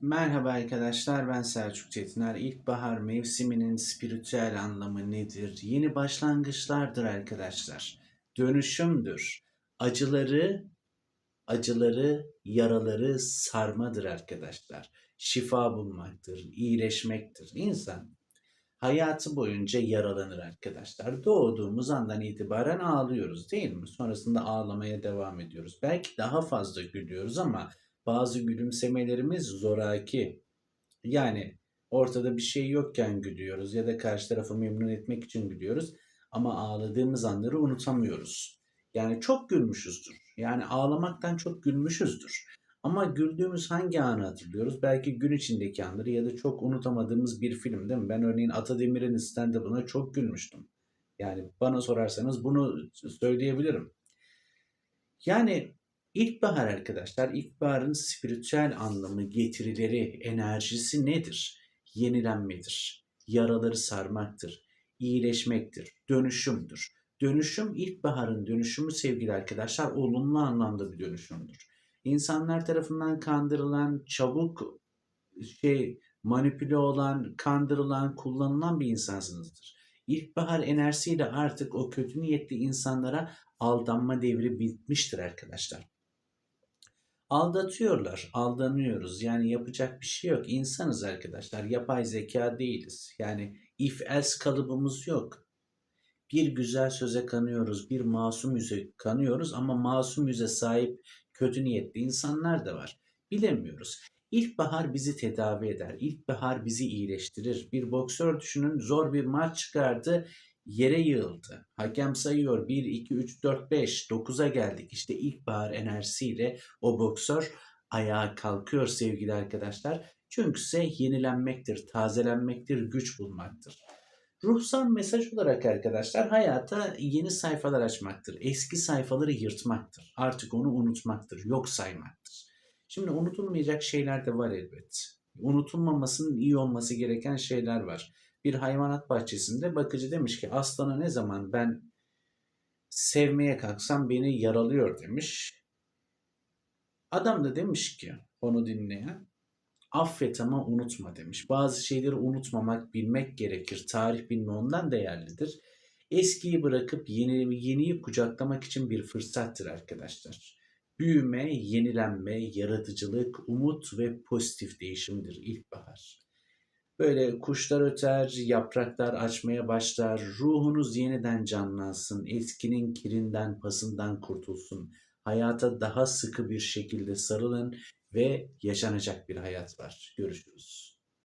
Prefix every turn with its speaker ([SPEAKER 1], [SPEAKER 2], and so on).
[SPEAKER 1] Merhaba arkadaşlar, ben Selçuk Çetiner. İlkbahar mevsiminin spiritüel anlamı nedir? Yeni başlangıçlardır arkadaşlar. Dönüşümdür. Acıları, acıları, yaraları sarmadır arkadaşlar. Şifa bulmaktır, iyileşmektir. İnsan hayatı boyunca yaralanır arkadaşlar. Doğduğumuz andan itibaren ağlıyoruz değil mi? Sonrasında ağlamaya devam ediyoruz. Belki daha fazla gülüyoruz ama bazı gülümsemelerimiz zoraki. Yani ortada bir şey yokken gülüyoruz ya da karşı tarafı memnun etmek için gülüyoruz ama ağladığımız anları unutamıyoruz. Yani çok gülmüşüzdür. Yani ağlamaktan çok gülmüşüzdür. Ama güldüğümüz hangi anı hatırlıyoruz? Belki gün içindeki anları ya da çok unutamadığımız bir film değil mi? Ben örneğin Atademir'in stand-up'ına çok gülmüştüm. Yani bana sorarsanız bunu söyleyebilirim. Yani İlkbahar arkadaşlar, ilkbaharın spiritüel anlamı, getirileri, enerjisi nedir? Yenilenmedir, yaraları sarmaktır, iyileşmektir, dönüşümdür. Dönüşüm, ilkbaharın dönüşümü sevgili arkadaşlar, olumlu anlamda bir dönüşümdür. İnsanlar tarafından kandırılan, çabuk şey manipüle olan, kandırılan, kullanılan bir insansınızdır. İlkbahar enerjisiyle artık o kötü niyetli insanlara aldanma devri bitmiştir arkadaşlar. Aldatıyorlar, aldanıyoruz. Yani yapacak bir şey yok. İnsanız arkadaşlar, yapay zeka değiliz. Yani if else kalıbımız yok. Bir güzel söze kanıyoruz, bir masum yüze kanıyoruz ama masum yüze sahip kötü niyetli insanlar da var. Bilemiyoruz. İlkbahar bizi tedavi eder. İlkbahar bizi iyileştirir. Bir boksör düşünün zor bir maç çıkardı yere yığıldı. Hakem sayıyor 1, 2, 3, 4, 5, 9'a geldik. İşte ilkbahar enerjisiyle o boksör ayağa kalkıyor sevgili arkadaşlar. Çünkü ise yenilenmektir, tazelenmektir, güç bulmaktır. Ruhsal mesaj olarak arkadaşlar hayata yeni sayfalar açmaktır. Eski sayfaları yırtmaktır. Artık onu unutmaktır, yok saymaktır. Şimdi unutulmayacak şeyler de var elbet. Unutulmamasının iyi olması gereken şeyler var bir hayvanat bahçesinde bakıcı demiş ki aslana ne zaman ben sevmeye kalksam beni yaralıyor demiş. Adam da demiş ki onu dinleyen affet ama unutma demiş. Bazı şeyleri unutmamak, bilmek gerekir. Tarih bilme ondan değerlidir. Eskiyi bırakıp yeni, yeniyi kucaklamak için bir fırsattır arkadaşlar. Büyüme, yenilenme, yaratıcılık, umut ve pozitif değişimdir ilkbahar. Böyle kuşlar öter, yapraklar açmaya başlar, ruhunuz yeniden canlansın, eskinin kirinden, pasından kurtulsun. Hayata daha sıkı bir şekilde sarılın ve yaşanacak bir hayat var. Görüşürüz.